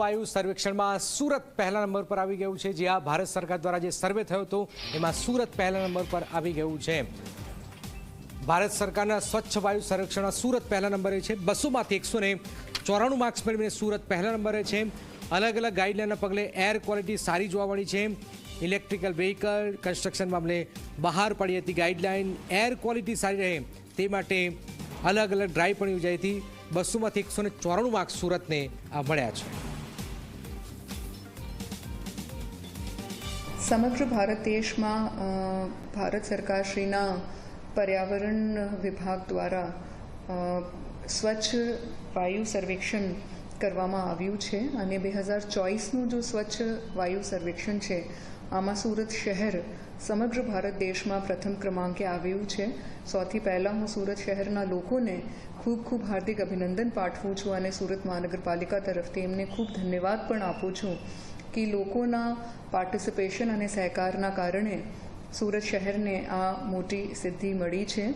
વાયુ સર્વેક્ષણમાં સુરત પહેલા નંબર પર આવી ગયું છે. જ્યાં ભારત સરકાર દ્વારા જે સર્વે થયો હતો, એમાં સુરત પહેલા નંબર પર આવી ગયું છે. ભારત સરકારના સ્વચ્છ વાયુ સર્વેક્ષણમાં સુરત પહેલા નંબરે છે. બસોમાંથી એકસો ને ચોરાણું માર્ક્સ મેળવીને સુરત પહેલા નંબરે છે. અલગ અલગ ગાઈડલાઇનના પગલે એર ક્વોલિટી સારી જોવા મળી છે. ઇલેક્ટ્રિકલ વ્હીકલ કન્સ્ટ્રક્શન મામલે બહાર પડી હતી ગાઈડલાઇન એર ક્વોલિટી સારી રહે તે માટે અલગ અલગ ડ્રાઈવ પણ યોજાઈ હતી. બસોમાંથી એકસો ને ચોરાણું માર્ક્સ સુરતને મળ્યા છે. સમગ્ર ભારત દેશમાં ભારત સરકારશ્રીના પર્યાવરણ વિભાગ દ્વારા સ્વચ્છ વાયુ સર્વેક્ષણ કરવામાં આવ્યું છે અને બે હજાર ચોવીસનું જો સ્વચ્છ વાયુ સર્વેક્ષણ છે, આમાં સુરત શહેર સમગ્ર ભારત દેશમાં પ્રથમ ક્રમાંકે આવ્યું છે. સૌથી પહેલાં હું સુરત શહેરના લોકોને ખૂબ ખૂબ હાર્દિક અભિનંદન પાઠવું છું અને સુરત મહાનગરપાલિકા તરફથી એમને ખૂબ ધન્યવાદ પણ આપું છું. કે લોકોના પાર્ટિસિપેશન અને સહકારના કારણે સુરત શહેરને આ મોટી સિદ્ધિ મળી છે.